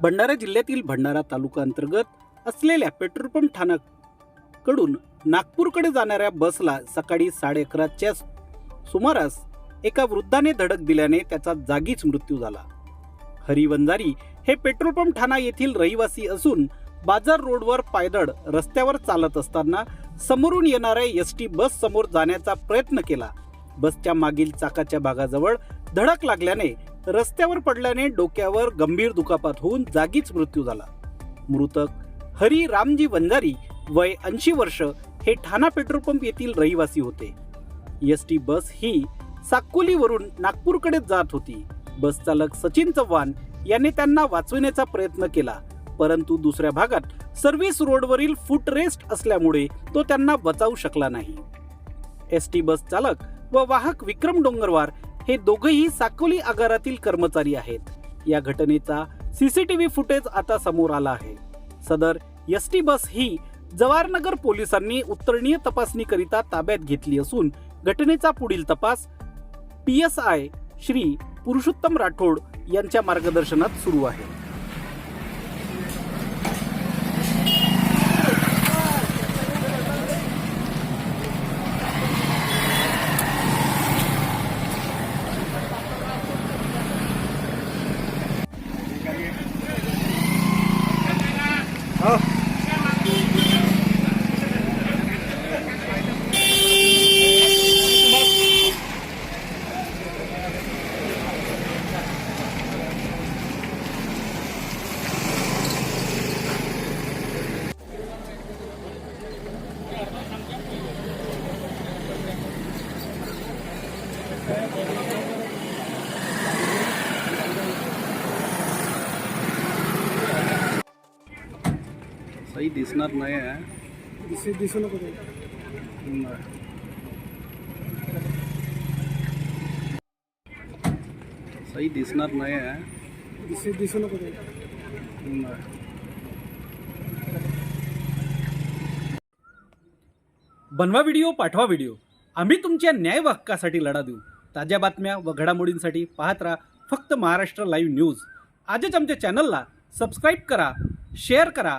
भंडारा जिल्ह्यातील भंडारा तालुका अंतर्गत असलेल्या पेट्रोल पंप ठाण्याकडून नागपूरकडे जाणाऱ्या बसला सकाळी साडे अकराच्या सुमारास एका वृद्धाने धडक दिल्याने त्याचा जागीच मृत्यू झाला. हरी वंजारी हे पेट्रोल पंप ठाणा येथील रहिवासी असून बाजार रोडवर पायदळ रस्त्यावर चालत असताना समोरून येणाऱ्या एस टी बस समोर जाण्याचा प्रयत्न केला. बसच्या मागील चाकाच्या भागाजवळ धडक लागल्याने रस्त्यावर पडल्याने डोक्यावर गंभीर दुखापत होऊन जागीच मृत्यू झाला. मृतक हरी रामजी वंजारी वय ऐंशी वर्ष हे ठाणा पेट्रोल पंप येथील रहिवासी होते. एस टी बस ही साकोलीवरून नागपूरकडे जात होती. बस चालक सचिन चव्हाण याने त्यांना वाचविण्याचा प्रयत्न केला परंतु दुसऱ्या भागात सर्व्हिस रोडवरील फूट रेस्ट असल्यामुळे तो त्यांना बचावू शकला नाही. एस टी बस चालक व वाहक विक्रम डोंगरवार हे दोघेही साकोली आगारातील कर्मचारी आहेत. या घटनेचा सीसीटीव्ही फुटेज आता समोर आला आहे. सदर एस टी बस ही जवाहरनगर पोलिसांनी उत्तरणीय तपासणीकरिता ताब्यात घेतली असून घटनेचा पुढील तपास P S I Shri Purushottam Rathod यांच्या मार्गदर्शनात सुरू आहे. सही दिसणार नाही आहे. दिसे दिसू नको सही दिसणार नाही आहे. दिसे दिसू नको बनवा व्हिडिओ पाठवा व्हिडिओ. आम्ही तुमच्या न्याय व हक्कासाठी लढा देऊ. ताज्या बातम्या व घडामोडींसाठी पाहत राहा फक्त महाराष्ट्र लाईव्ह न्यूज आजच आमच्या चॅनलला सबस्क्राईब करा शेअर करा